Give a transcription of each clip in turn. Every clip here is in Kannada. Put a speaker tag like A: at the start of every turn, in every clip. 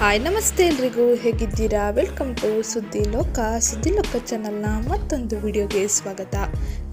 A: ಹಾಯ್ ನಮಸ್ತೆ ಎಲ್ರಿಗೂ. ಹೇಗಿದ್ದೀರಾ? ವೆಲ್ಕಮ್ ಟು ಸುದ್ದಿ ಲೋಕ ಸುದ್ದಿ ಲೋಕ ಚಾನಲ್ನ ಮತ್ತೊಂದು ವಿಡಿಯೋಗೆ ಸ್ವಾಗತ.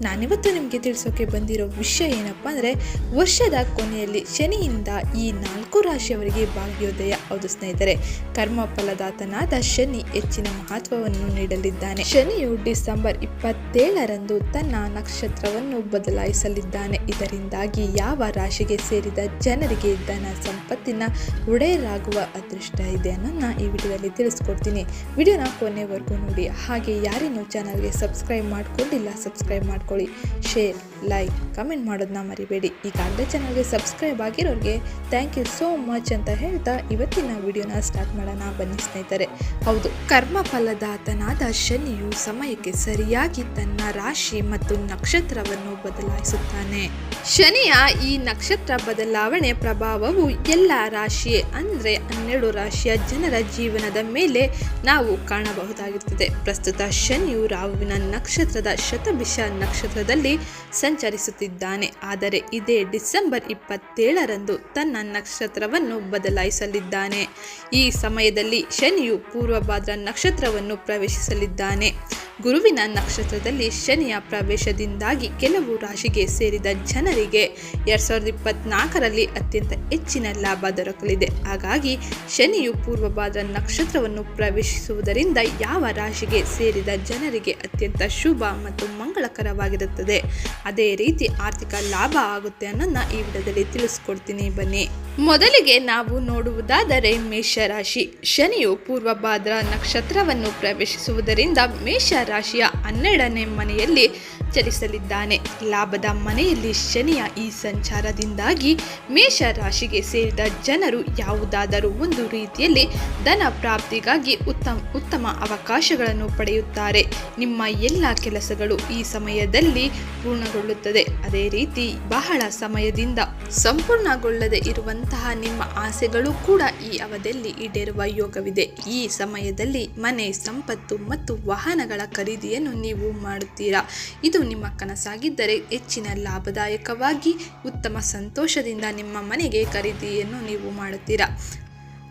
A: ನಾನಿವತ್ತು ನಿಮಗೆ ತಿಳಿಸೋಕೆ ಬಂದಿರೋ ವಿಷಯ ಏನಪ್ಪ ಅಂದರೆ, ವರ್ಷದ ಕೊನೆಯಲ್ಲಿ ಶನಿಯಿಂದ ಈ ನಾಲ್ಕು ರಾಶಿಯವರಿಗೆ ಭಾಗ್ಯೋದಯ. ಹೌದು ಸ್ನೇಹಿತರೆ, ಕರ್ಮ ಫಲದಾತನಾದ ಶನಿ ಹೆಚ್ಚಿನ ಮಹತ್ವವನ್ನು ನೀಡಲಿದ್ದಾನೆ. ಶನಿಯು ಡಿಸೆಂಬರ್ ಇಪ್ಪತ್ತೇಳರಂದು ತನ್ನ ನಕ್ಷತ್ರವನ್ನು ಬದಲಾಯಿಸಲಿದ್ದಾನೆ. ಇದರಿಂದಾಗಿ ಯಾವ ರಾಶಿಗೆ ಸೇರಿದ ಜನರಿಗೆ ಧನ ಸಂಪತ್ತಿನ ಒಡೆಯರಾಗುವ ಅದೃಷ್ಟ ಇದೆ ಅನ್ನೋದನ್ನ ಈ ವಿಡಿಯೋದಲ್ಲಿ ತಿಳಿಸ್ಕೊಡ್ತೀನಿ. ವಿಡಿಯೋನ ಕೊನೆವರೆಗೂ ನೋಡಿ. ಹಾಗೆ ಯಾರೇನು ಚಾನಲ್ಗೆ ಸಬ್ಸ್ಕ್ರೈಬ್ ಮಾಡ್ಕೊಂಡಿಲ್ಲ ಸಬ್ಸ್ಕ್ರೈಬ್ ಮಾಡ್ಕೊಳ್ಳಿ. ಶೇರ್ ಲೈಕ್ ಕಮೆಂಟ್ ಮಾಡೋದನ್ನ ಮರಿಬೇಡಿ. ಈಗಾಗಲೇ ಚಾನಲ್ಗೆ ಸಬ್ಸ್ಕ್ರೈಬ್ ಆಗಿರೋರಿಗೆ ಥ್ಯಾಂಕ್ ಯು ಸೋ ಮಚ್ ಅಂತ ಹೇಳ್ತಾ ಇವತ್ತಿನ ವಿಡಿಯೋನ ಸ್ಟಾರ್ಟ್ ಮಾಡೋಣ ಬನ್ನಿ ಸ್ನೇಹಿತರೆ. ಹೌದು, ಕರ್ಮ ಫಲದಾತನಾದ ಶನಿಯು ಸಮಯಕ್ಕೆ ಸರಿಯಾಗಿ ತನ್ನ ರಾಶಿ ಮತ್ತು ನಕ್ಷತ್ರವನ್ನು ಬದಲಾಯಿಸುತ್ತಾನೆ. ಶನಿಯ ಈ ನಕ್ಷತ್ರ ಬದಲಾವಣೆ ಪ್ರಭಾವವು ಎಲ್ಲ ರಾಶಿ ಅಂದರೆ ಹನ್ನೆರಡು ರಾಶಿಯ ಜನರ ಜೀವನದ ಮೇಲೆ ನಾವು ಕಾಣಬಹುದಾಗಿರುತ್ತದೆ ಪ್ರಸ್ತುತ ಶನಿಯು ರಾಹುವಿನ ನಕ್ಷತ್ರದ ಶತಭಿಷ ನಕ್ಷತ್ರದಲ್ಲಿ ಸಂಚರಿಸುತ್ತಿದ್ದಾನೆ. ಆದರೆ ಇದೇ ಡಿಸೆಂಬರ್ ಇಪ್ಪತ್ತೇಳರಂದು ತನ್ನ ನಕ್ಷತ್ರವನ್ನು ಬದಲಾಯಿಸಲಿದ್ದಾನೆ. ಈ ಸಮಯದಲ್ಲಿ ಶನಿಯು ಪೂರ್ವಭಾದ್ರ ನಕ್ಷತ್ರವನ್ನು ಪ್ರವೇಶಿಸಲಿದ್ದಾನೆ. ಗುರುವಿನ ನಕ್ಷತ್ರದಲ್ಲಿ ಶನಿಯ ಪ್ರವೇಶದಿಂದಾಗಿ ಕೆಲವು ರಾಶಿಗೆ ಸೇರಿದ ಜನರಿಗೆ ಎರಡ್ ಸಾವಿರದ ಇಪ್ಪತ್ನಾಲ್ಕರಲ್ಲಿ ಅತ್ಯಂತ ಹೆಚ್ಚಿನ ಲಾಭ ದೊರಕಲಿದೆ. ಹಾಗಾಗಿ ಶನಿಯು ಪೂರ್ವಭಾದ್ರ ನಕ್ಷತ್ರವನ್ನು ಪ್ರವೇಶಿಸುವುದರಿಂದ ಯಾವ ರಾಶಿಗೆ ಸೇರಿದ ಜನರಿಗೆ ಅತ್ಯಂತ ಶುಭ ಮತ್ತು ಮಂಗಳಕರವಾಗಿರುತ್ತದೆ. ಅದೇ ರೀತಿ ಆರ್ಥಿಕ ಲಾಭ ಆಗುತ್ತೆ ಅನ್ನೋದನ್ನ ಈ ವಿಡಿಯೋದಲ್ಲಿ ತಿಳಿಸ್ಕೊಡ್ತೀನಿ. ಬನ್ನಿ. ಮೊದಲಿಗೆ ನಾವು ನೋಡುವುದಾದರೆ ಮೇಷರಾಶಿ. ಶನಿಯು ಪೂರ್ವಭಾದ್ರ ನಕ್ಷತ್ರವನ್ನು ಪ್ರವೇಶಿಸುವುದರಿಂದ ಮೇಷರಾಶಿಯ ಹನ್ನೆರಡನೇ ಮನೆಯಲ್ಲಿ ಚಲಿಸಲಿದ್ದಾನೆ ಲಾಭದ ಮನೆಯಲ್ಲಿ ಶನಿಯ ಈ ಸಂಚಾರದಿಂದಾಗಿ ಮೇಷ ರಾಶಿಗೆ ಸೇರಿದ ಜನರು ಯಾವುದಾದರೂ ಒಂದು ರೀತಿಯಲ್ಲಿ ಧನ ಪ್ರಾಪ್ತಿಗಾಗಿ ಉತ್ತಮ ಉತ್ತಮ ಅವಕಾಶಗಳನ್ನು ಪಡೆಯುತ್ತಾರೆ. ನಿಮ್ಮ ಎಲ್ಲ ಕೆಲಸಗಳು ಈ ಸಮಯದಲ್ಲಿ ಪೂರ್ಣಗೊಳ್ಳುತ್ತದೆ. ಅದೇ ರೀತಿ ಬಹಳ ಸಮಯದಿಂದ ಸಂಪೂರ್ಣಗೊಳ್ಳದೆ ಇರುವಂತಹ ನಿಮ್ಮ ಆಸೆಗಳು ಕೂಡ ಈ ಅವಧಿಯಲ್ಲಿ ಈಡೇರುವ ಯೋಗವಿದೆ. ಈ ಸಮಯದಲ್ಲಿ ಮನೆ, ಸಂಪತ್ತು ಮತ್ತು ವಾಹನಗಳ ಖರೀದಿಯನ್ನು ನೀವು ಮಾಡುತ್ತೀರಾ? ಇದು ನಿಮ್ಮ ಕನಸಾಗಿದ್ದರೆ ಹೆಚ್ಚಿನ ಲಾಭದಾಯಕವಾಗಿ ಉತ್ತಮ ಸಂತೋಷದಿಂದ ನಿಮ್ಮ ಮನೆಗೆ ಖರೀದಿಯನ್ನು ನೀವು ಮಾಡುತ್ತೀರಾ?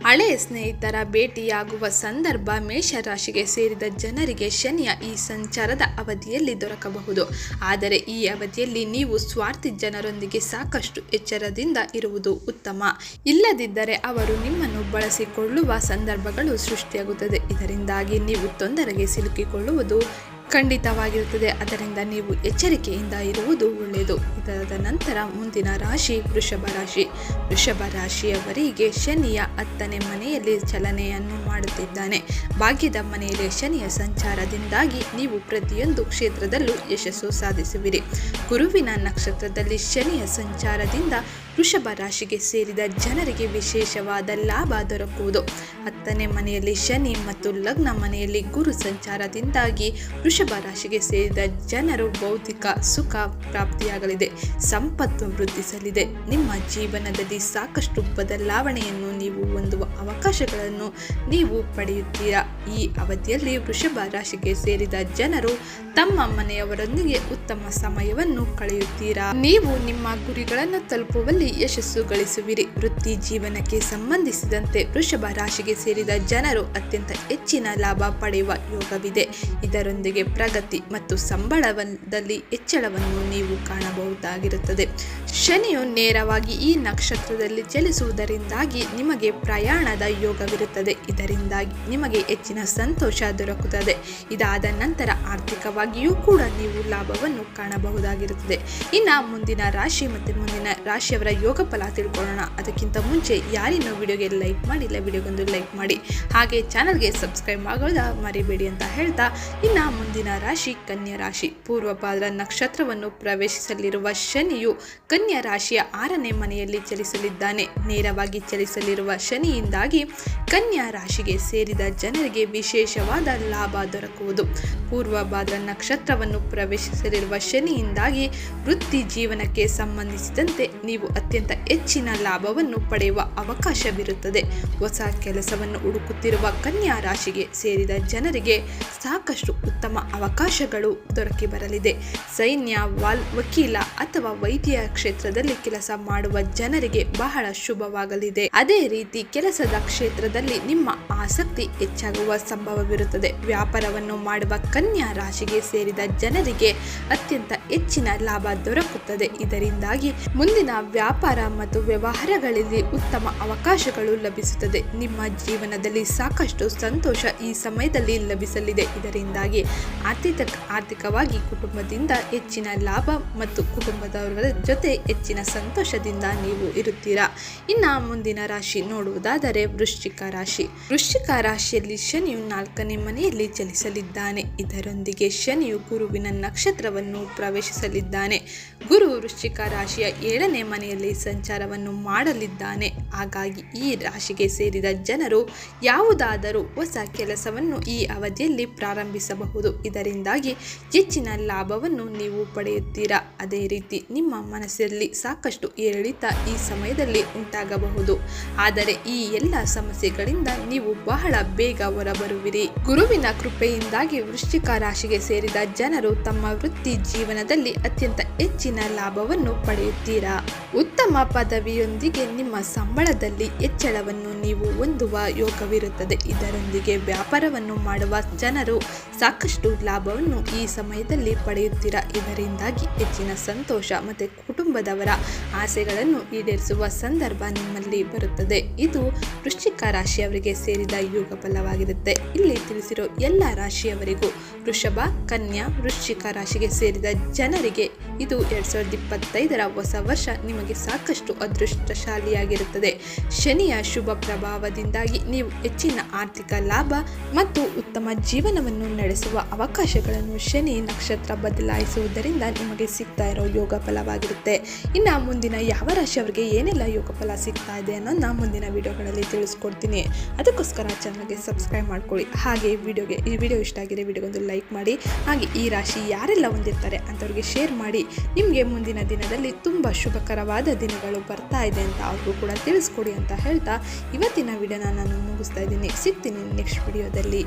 A: ಹಳೆಯ ಸ್ನೇಹಿತರ ಭೇಟಿಯಾಗುವ ಸಂದರ್ಭ ಮೇಷರಾಶಿಗೆ ಸೇರಿದ ಜನರಿಗೆ ಶನಿಯ ಈ ಸಂಚಾರದ ಅವಧಿಯಲ್ಲಿ ದೊರಕಬಹುದು. ಆದರೆ ಈ ಅವಧಿಯಲ್ಲಿ ನೀವು ಸ್ವಾರ್ಥಿ ಜನರೊಂದಿಗೆ ಸಾಕಷ್ಟು ಎಚ್ಚರದಿಂದ ಇರುವುದು ಉತ್ತಮ. ಇಲ್ಲದಿದ್ದರೆ ಅವರು ನಿಮ್ಮನ್ನು ಬಳಸಿಕೊಳ್ಳುವ ಸಂದರ್ಭಗಳು ಸೃಷ್ಟಿಯಾಗುತ್ತದೆ. ಇದರಿಂದಾಗಿ ನೀವು ತೊಂದರೆಗೆ ಸಿಲುಕಿಕೊಳ್ಳುವುದು ಖಂಡಿತವಾಗಿರುತ್ತದೆ. ಅದರಿಂದ ನೀವು ಎಚ್ಚರಿಕೆಯಿಂದ ಇರುವುದು ಒಳ್ಳೆಯದು. ಇದರ ನಂತರ ಮುಂದಿನ ರಾಶಿ ವೃಷಭ ರಾಶಿ. ವೃಷಭ ರಾಶಿಯವರಿಗೆ ಶನಿಯ ಹತ್ತನೇ ಮನೆಯಲ್ಲಿ ಚಲನೆಯನ್ನು ಮಾಡುತ್ತಿದ್ದಾನೆ. ಭಾಗ್ಯದ ಮನೆಯಲ್ಲಿ ಶನಿಯ ಸಂಚಾರದಿಂದಾಗಿ ನೀವು ಪ್ರತಿಯೊಂದು ಕ್ಷೇತ್ರದಲ್ಲೂ ಯಶಸ್ಸು ಸಾಧಿಸುವಿರಿ. ಗುರುವಿನ ನಕ್ಷತ್ರದಲ್ಲಿ ಶನಿಯ ಸಂಚಾರದಿಂದ ವೃಷಭ ರಾಶಿಗೆ ಸೇರಿದ ಜನರಿಗೆ ವಿಶೇಷವಾದ ಲಾಭ ದೊರಕುವುದು. ಹತ್ತನೇ ಮನೆಯಲ್ಲಿ ಶನಿ ಮತ್ತು ಲಗ್ನ ಮನೆಯಲ್ಲಿ ಗುರು ಸಂಚಾರದಿಂದಾಗಿ ವೃಷಭ ರಾಶಿಗೆ ಸೇರಿದ ಜನರು ಭೌತಿಕ ಸುಖ ಪ್ರಾಪ್ತಿಯಾಗಲಿದೆ. ಸಂಪತ್ತು ವೃದ್ಧಿಸಲಿದೆ. ನಿಮ್ಮ ಜೀವನದಲ್ಲಿ ಸಾಕಷ್ಟು ಬದಲಾವಣೆಯನ್ನು ನೀವು ಹೊಂದುವ ಅವಕಾಶಗಳನ್ನು ನೀವು ಪಡೆಯುತ್ತೀರಾ? ಈ ಅವಧಿಯಲ್ಲಿ ವೃಷಭ ರಾಶಿಗೆ ಸೇರಿದ ಜನರು ತಮ್ಮ ಮನೆಯವರೊಂದಿಗೆ ಉತ್ತಮ ಸಮಯವನ್ನು ಕಳೆಯುತ್ತೀರಾ? ನೀವು ನಿಮ್ಮ ಗುರಿಗಳನ್ನು ತಲುಪುವಲ್ಲಿ ಯಶಸ್ಸು ಗಳಿಸುವಿರಿ. ವೃತ್ತಿ ಜೀವನಕ್ಕೆ ಸಂಬಂಧಿಸಿದಂತೆ ವೃಷಭ ರಾಶಿಗೆ ಸೇರಿದ ಜನರು ಅತ್ಯಂತ ಹೆಚ್ಚಿನ ಲಾಭ ಪಡೆಯುವ ಯೋಗವಿದೆ. ಇದರೊಂದಿಗೆ ಪ್ರಗತಿ ಮತ್ತು ಸಂಬಳದಲ್ಲಿ ಹೆಚ್ಚಳವನ್ನು ನೀವು ಕಾಣಬಹುದಾಗಿರುತ್ತದೆ. ಶನಿಯು ನೇರವಾಗಿ ಈ ನಕ್ಷತ್ರದಲ್ಲಿ ಚಲಿಸುವುದರಿಂದಾಗಿ ನಿಮಗೆ ಪ್ರಯಾಣದ ಯೋಗವಿರುತ್ತದೆ. ಇದರಿಂದಾಗಿ ನಿಮಗೆ ಹೆಚ್ಚಿನ ಸಂತೋಷ ದೊರಕುತ್ತದೆ. ಇದಾದ ನಂತರ ಆರ್ಥಿಕವಾಗಿಯೂ ಕೂಡ ನೀವು ಲಾಭವನ್ನು ಕಾಣಬಹುದಾಗಿರುತ್ತದೆ. ಇನ್ನು ಮುಂದಿನ ರಾಶಿ ಮತ್ತು ಮುಂದಿನ ರಾಶಿಯವರ ಯೋಗ ಫಲ ತಿಳ್ಕೊಳ್ಳೋಣ. ಅದಕ್ಕಿಂತ ಮುಂಚೆ ಯಾರಿನ್ನೂ ವಿಡಿಯೋಗೆ ಲೈಕ್ ಮಾಡಿಲ್ಲ ವಿಡಿಯೋಗೊಂದು ಲೈಕ್ ಮಾಡಿ. ಹಾಗೆ ಚಾನಲ್ಗೆ ಸಬ್ಸ್ಕ್ರೈಬ್ ಆಗೋದ ಮರಿಬೇಡಿ ಅಂತ ಹೇಳ್ತಾ, ಇನ್ನು ಮುಂದಿನ ರಾಶಿ ಕನ್ಯಾ ರಾಶಿ. ಪೂರ್ವಭಾದ್ರ ನಕ್ಷತ್ರವನ್ನು ಪ್ರವೇಶಿಸಲಿರುವ ಶನಿಯು ಕನ್ಯಾ ರಾಶಿಯ ಆರನೇ ಮನೆಯಲ್ಲಿ ಚಲಿಸಲಿದ್ದಾನೆ. ನೇರವಾಗಿ ಚಲಿಸಲಿರುವ ಶನಿಯಿಂದಾಗಿ ಕನ್ಯಾ ರಾಶಿಗೆ ಸೇರಿದ ಜನರಿಗೆ ವಿಶೇಷವಾದ ಲಾಭ ದೊರಕುವುದು. ಪೂರ್ವಭಾದ್ರ ನಕ್ಷತ್ರವನ್ನು ಪ್ರವೇಶಿಸಲಿರುವ ಶನಿಯಿಂದಾಗಿ ವೃತ್ತಿ ಜೀವನಕ್ಕೆ ಸಂಬಂಧಿಸಿದಂತೆ ನೀವು ಅತ್ಯಂತ ಹೆಚ್ಚಿನ ಲಾಭವನ್ನು ಪಡೆಯುವ ಅವಕಾಶವಿರುತ್ತದೆ. ಹೊಸ ಕೆಲಸವನ್ನು ಹುಡುಕುತ್ತಿರುವ ಕನ್ಯಾ ರಾಶಿಗೆ ಸೇರಿದ ಜನರಿಗೆ ಸಾಕಷ್ಟು ಉತ್ತಮ ಅವಕಾಶಗಳು ದೊರಕಿ ಬರಲಿದೆ. ಸೈನ್ಯ, ವಾಲ್, ವಕೀಲ ಅಥವಾ ವೈದ್ಯ ಕ್ಷೇತ್ರದಲ್ಲಿ ಕೆಲಸ ಮಾಡುವ ಜನರಿಗೆ ಬಹಳ ಶುಭವಾಗಲಿದೆ. ಅದೇ ರೀತಿ ಕೆಲಸದ ಕ್ಷೇತ್ರದಲ್ಲಿ ನಿಮ್ಮ ಆಸಕ್ತಿ ಹೆಚ್ಚಾಗುವ ಸಂಭವವಿರುತ್ತದೆ. ವ್ಯಾಪಾರವನ್ನು ಮಾಡುವ ಕನ್ಯಾ ರಾಶಿಗೆ ಸೇರಿದ ಜನರಿಗೆ ಅತ್ಯಂತ ಹೆಚ್ಚಿನ ಲಾಭ ದೊರಕುತ್ತದೆ. ಇದರಿಂದಾಗಿ ಮುಂದಿನ ವ್ಯಾಪಾರ ಮತ್ತು ವ್ಯವಹಾರಗಳಲ್ಲಿ ಉತ್ತಮ ಅವಕಾಶಗಳು ಲಭಿಸುತ್ತದೆ. ನಿಮ್ಮ ಜೀವನದಲ್ಲಿ ಸಾಕಷ್ಟು ಸಂತೋಷ ಈ ಸಮಯದಲ್ಲಿ ಲಭಿಸಲಿದೆ. ಇದರಿಂದಾಗಿ ಆರ್ಥಿಕ, ಆರ್ಥಿಕವಾಗಿ ಕುಟುಂಬದಿಂದ ಹೆಚ್ಚಿನ ಲಾಭ ಮತ್ತು ಕುಟುಂಬದವರ ಜೊತೆ ಹೆಚ್ಚಿನ ಸಂತೋಷದಿಂದ ನೀವು ಇರುತ್ತೀರಾ? ಇನ್ನು ಮುಂದಿನ ರಾಶಿ ನೋಡುವುದಾದರೆ ವೃಶ್ಚಿಕ ರಾಶಿ. ವೃಶ್ಚಿಕ ರಾಶಿಯಲ್ಲಿ ಶನಿಯು ನಾಲ್ಕನೇ ಮನೆಯಲ್ಲಿ ಚಲಿಸಲಿದ್ದಾನೆ ಇದರೊಂದಿಗೆ ಶನಿಯು ಗುರುವಿನ ನಕ್ಷತ್ರವನ್ನು ಪ್ರವೇಶಿಸಲಿದ್ದಾನೆ. ಗುರು ವೃಶ್ಚಿಕ ರಾಶಿಯ ಏಳನೇ ಮನೆಯಲ್ಲಿ ಸಂಚಾರವನ್ನು ಮಾಡಲಿದ್ದಾನೆ. ಹಾಗಾಗಿ ಈ ರಾಶಿಗೆ ಸೇರಿದ ಜನರು ಯಾವುದಾದರೂ ಹೊಸ ಕೆಲಸವನ್ನು ಈ ಅವಧಿಯಲ್ಲಿ ಪ್ರಾರಂಭಿಸಬಹುದು. ಇದರಿಂದಾಗಿ ಹೆಚ್ಚಿನ ಲಾಭವನ್ನು ನೀವು ಪಡೆಯುತ್ತೀರಾ? ಅದೇ ರೀತಿ ನಿಮ್ಮ ಮನಸ್ಸಲ್ಲಿ ಸಾಕಷ್ಟು ಏರಿಳಿತ ಈ ಸಮಯದಲ್ಲಿ ಉಂಟಾಗಬಹುದು. ಆದರೆ ಈ ಎಲ್ಲ ಸಮಸ್ಯೆಗಳಿಂದ ನೀವು ಬಹಳ ಬೇಗ ಹೊರಬರುವಿರಿ. ಗುರುವಿನ ಕೃಪೆಯಿಂದಾಗಿ ವೃಶ್ಚಿಕ ರಾಶಿಗೆ ಸೇರಿದ ಜನರು ತಮ್ಮ ವೃತ್ತಿ ಜೀವನದಲ್ಲಿ ಅತ್ಯಂತ ಹೆಚ್ಚಿನ ಲಾಭವನ್ನು ಪಡೆಯುತ್ತೀರಾ? ಉತ್ತಮ ಪದವಿಯೊಂದಿಗೆ ನಿಮ್ಮ ಸಂಬಳದಲ್ಲಿ ಹೆಚ್ಚಳವನ್ನು ನೀವು ಹೊಂದುವ ಯೋಗವಿರುತ್ತದೆ. ಇದರೊಂದಿಗೆ ವ್ಯಾಪಾರವನ್ನು ಮಾಡುವ ಜನರು ಸಾಕಷ್ಟು ಲಾಭವನ್ನು ಈ ಸಮಯದಲ್ಲಿ ಪಡೆಯುತ್ತೀರಾ? ಇದರಿಂದಾಗಿ ಹೆಚ್ಚಿನ ಸಂತೋಷ ಮತ್ತು ಕುಟುಂಬದವರ ಆಸೆಗಳನ್ನು ಈಡೇರಿಸುವ ಸಂದರ್ಭ ನಿಮ್ಮಲ್ಲಿ ಬರುತ್ತದೆ. ಇದು ವೃಶ್ಚಿಕ ರಾಶಿಯವರಿಗೆ ಸೇರಿದ ಯೋಗ ಫಲವಾಗಿರುತ್ತೆ. ಇಲ್ಲಿ ತಿಳಿಸಿರೋ ಎಲ್ಲ ರಾಶಿಯವರಿಗೂ ವೃಷಭ, ಕನ್ಯಾ, ವೃಶ್ಚಿಕ ರಾಶಿಗೆ ಸೇರಿದ ಜನರಿಗೆ ಇದು ಎರಡ್ ಸಾವಿರದ ಇಪ್ಪತ್ತೈದರ ಹೊಸ ವರ್ಷ ನಿಮಗೆ ಸಾಕಷ್ಟು ಅದೃಷ್ಟಶಾಲಿಯಾಗಿರುತ್ತದೆ. ಶನಿಯ ಶುಭ ಪ್ರಭಾವದಿಂದಾಗಿ ನೀವು ಹೆಚ್ಚಿನ ಆರ್ಥಿಕ ಲಾಭ ಮತ್ತು ಉತ್ತಮ ಜೀವನವನ್ನು ನಡೆಸುವ ಅವಕಾಶಗಳನ್ನು ಶನಿ ನಕ್ಷತ್ರ ಬದಲಾಯಿಸುವುದರಿಂದ ನಿಮಗೆ ಸಿಗ್ತಾ ಇರೋ ಯೋಗ ಫಲವಾಗಿರುತ್ತೆ. ಇನ್ನು ಮುಂದಿನ ಯಾವ ರಾಶಿಯವರಿಗೆ ಏನೆಲ್ಲ ಯೋಗ ಫಲ ಸಿಗ್ತಾ ಇದೆ ಅನ್ನೋದನ್ನ ಮುಂದಿನ ವಿಡಿಯೋಗಳಲ್ಲಿ ತಿಳಿಸ್ಕೊಡ್ತೀನಿ. ಅದಕ್ಕೋಸ್ಕರ ಚಾನಲ್ಗೆ ಸಬ್ಸ್ಕ್ರೈಬ್ ಮಾಡ್ಕೊಳ್ಳಿ. ಹಾಗೆ ವಿಡಿಯೋಗೆ, ಈ ವಿಡಿಯೋ ಇಷ್ಟ ಆಗಿದೆ ವಿಡಿಯೋಗೊಂದು ಲೈಕ್ ಮಾಡಿ. ಹಾಗೆ ಈ ರಾಶಿ ಯಾರೆಲ್ಲ ಹೊಂದಿರ್ತಾರೆ ಅಂಥವ್ರಿಗೆ ಶೇರ್ ಮಾಡಿ. ನಿಮಗೆ ಮುಂದಿನ ದಿನದಲ್ಲಿ ತುಂಬ ಶುಭಕರವಾದ ದಿನಗಳು ಬರ್ತಾ ಇದೆ ಅಂತ ಅವ್ರಿಗೂ ಕೂಡ ತಿಳಿಸ್ಕೊಡಿ ಅಂತ ಹೇಳ್ತಾ ಇವತ್ತಿನ ವಿಡಿಯೋನ ನಾನು ಮುಗಿಸ್ತಾ ಇದ್ದೀನಿ ಸಿಗ್ತೀನಿ ನೆಕ್ಸ್ಟ್ ವಿಡಿಯೋದಲ್ಲಿ